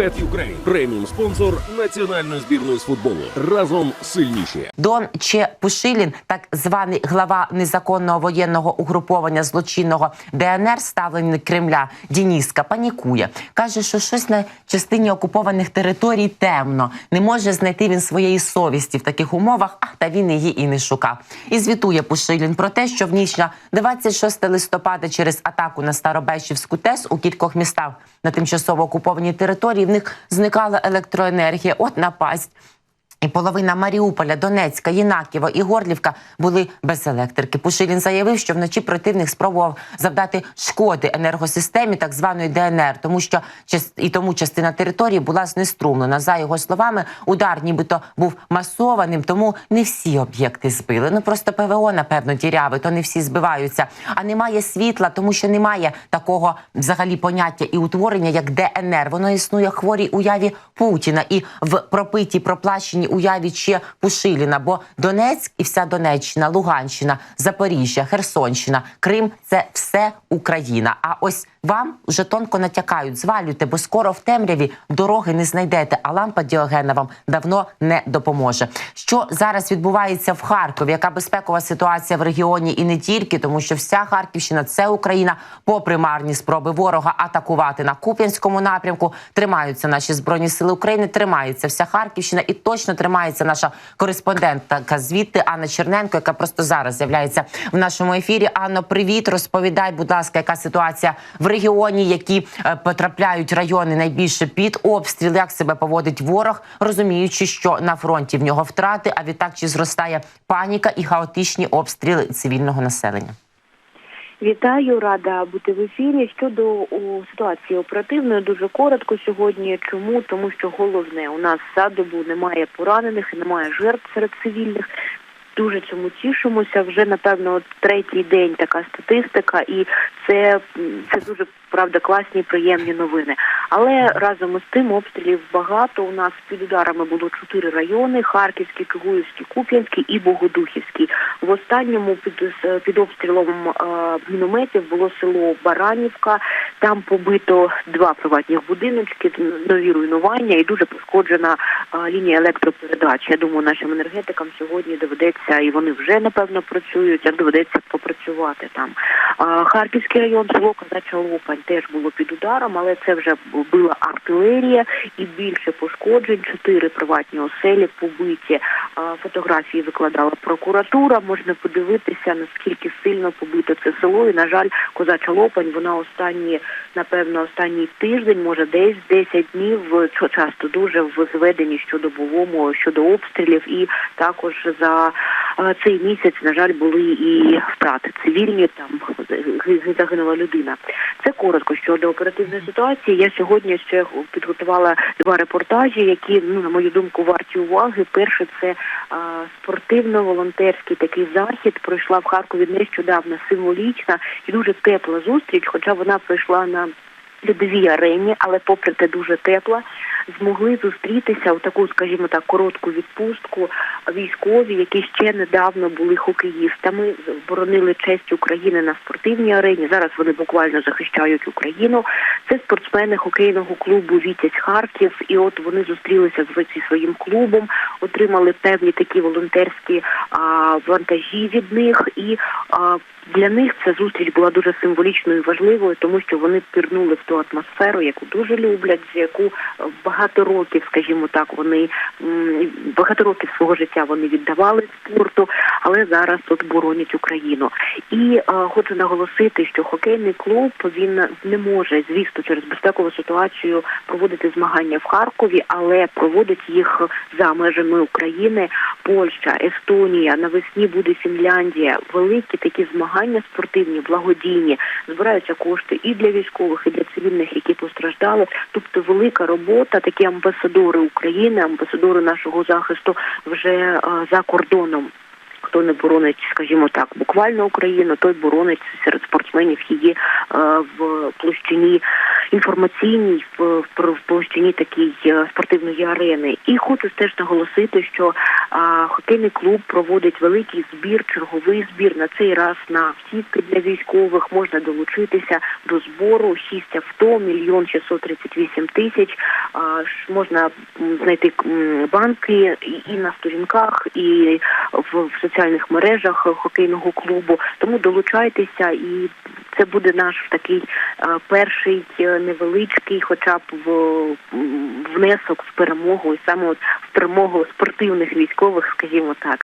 Bet Ukraine – преміум спонсор національної збірної з футболу. Разом сильніші. Дон Че Пушилін, так званий глава незаконного воєнного угруповання злочинного ДНР, ставлений Кремля Дініска, панікує. каже, що щось на частині окупованих територій темно. Не може знайти він своєї совісті в таких умовах. А та він її і не шукав. І звітує Пушилін про те, що в ніч на 26 листопада через атаку на Старобещівську ТЕС у кількох містах на тимчасово окупованій території них зникала електроенергія. От напасть. І половина Маріуполя, Донецька, Єнаківа і Горлівка були без електрики. Пушилін заявив, що вночі противник спробував завдати шкоди енергосистемі так званої ДНР, тому що і тому частина території була знеструмлена. За його словами, удар нібито був масованим, тому не всі об'єкти збили. Ну просто ПВО, напевно, діряви, то не всі збиваються. А немає світла, тому що немає такого взагалі поняття і утворення, як ДНР. Воно існує хворій уяві Путіна і в пропитій проплаченій уяві ще Пушиліна. Бо Донецьк і вся Донеччина, Луганщина, Запоріжжя, Херсонщина, Крим це все Україна. А ось вам вже тонко натякають, звалюйте, бо скоро в темряві дороги не знайдете. А лампа Діогена вам давно не допоможе. Що зараз відбувається в Харкові? Яка безпекова ситуація в регіоні і не тільки, тому що вся Харківщина це Україна, попри марні спроби ворога атакувати на Куп'янському напрямку. Тримаються наші збройні сили України, тримається вся Харківщина і точно тримається наша кореспондентка звідти Анна Черненко, яка просто зараз з'являється в нашому ефірі. Анно, привіт, розповідай, будь ласка, яка ситуація в регіоні, які е, потрапляють райони найбільше під обстріл, як себе поводить ворог, розуміючи, що на фронті в нього втрати, а відтак чи зростає паніка і хаотичні обстріли цивільного населення. Вітаю, рада бути в ефірі. Щодо у, ситуації оперативної, дуже коротко сьогодні. Чому? Тому що головне, у нас за добу немає поранених, немає жертв серед цивільних. Дуже цьому тішимося. Вже напевно третій день така статистика, і це, це дуже правда класні, приємні новини. Але разом із тим обстрілів багато. У нас під ударами було чотири райони: Харківський, Чугуївський, Куп'янський і Богодухівський. В останньому під під обстрілом е, мінометів було село Баранівка. Там побито два приватних будиночки, нові руйнування і дуже пошкоджена е, лінія електропередач. Я думаю, нашим енергетикам сьогодні доведеться, і вони вже напевно працюють, як доведеться попрацювати там. Харківський район, село Козача Лопань теж було під ударом, але це вже била артилерія і більше пошкоджень. Чотири приватні оселі побиті. Фотографії викладала прокуратура. Можна подивитися наскільки сильно побито це село. І на жаль, козача Лопань. Вона останні, напевно, останній тиждень, може, десь 10 днів часто дуже в зведенні щодобовому щодо обстрілів, і також за цей місяць, на жаль, були і втрати цивільні. Там г- загинула людина. Це коротко щодо оперативної ситуації. Я сьогодні ще підготувала два репортажі, які ну на мою думку варті уваги. Перше це а, спортивно-волонтерський такий захід. Пройшла в Харкові нещодавно символічна і дуже тепла зустріч, хоча вона пройшла на льодовій арені, але попри те дуже тепла. Змогли зустрітися у таку, скажімо так, коротку відпустку військові, які ще недавно були хокеїстами, боронили честь України на спортивній арені. Зараз вони буквально захищають Україну. Це спортсмени хокейного клубу Вітязь Харків, і от вони зустрілися з зі своїм клубом, отримали певні такі волонтерські а, вантажі від них, і а, для них ця зустріч була дуже символічною і важливою, тому що вони пірнули в ту атмосферу, яку дуже люблять, з яку багато років, скажімо так, вони багато років свого життя вони віддавали спорту, але зараз тут боронять Україну. І е, хочу наголосити, що хокейний клуб він не може, звісно, через безпекову ситуацію проводити змагання в Харкові, але проводить їх за межами України, Польща, Естонія, навесні буде Фінляндія. Великі такі змагання спортивні, благодійні, збираються кошти і для військових, і для цивільних, які постраждали. Тобто велика робота, такі амбасадори України, амбасадори нашого захисту вже е, за кордоном. Хто не боронить, скажімо так, буквально Україну, той боронить серед спортсменів її е, в площині інформаційній, в, площині такій е, спортивної арени. І хочу теж наголосити, що А, хокейний клуб проводить великий збір, черговий збір на цей раз на сітки для військових. Можна долучитися до збору. Шість авто, мільйон 638 тисяч. А, можна знайти банки і на сторінках, і в, в соціальних мережах хокейного клубу. Тому долучайтеся, і це буде наш такий е, перший е, невеличкий, хоча б в внесок в перемогу, і саме от в перемогу спортивних військових, скажімо так.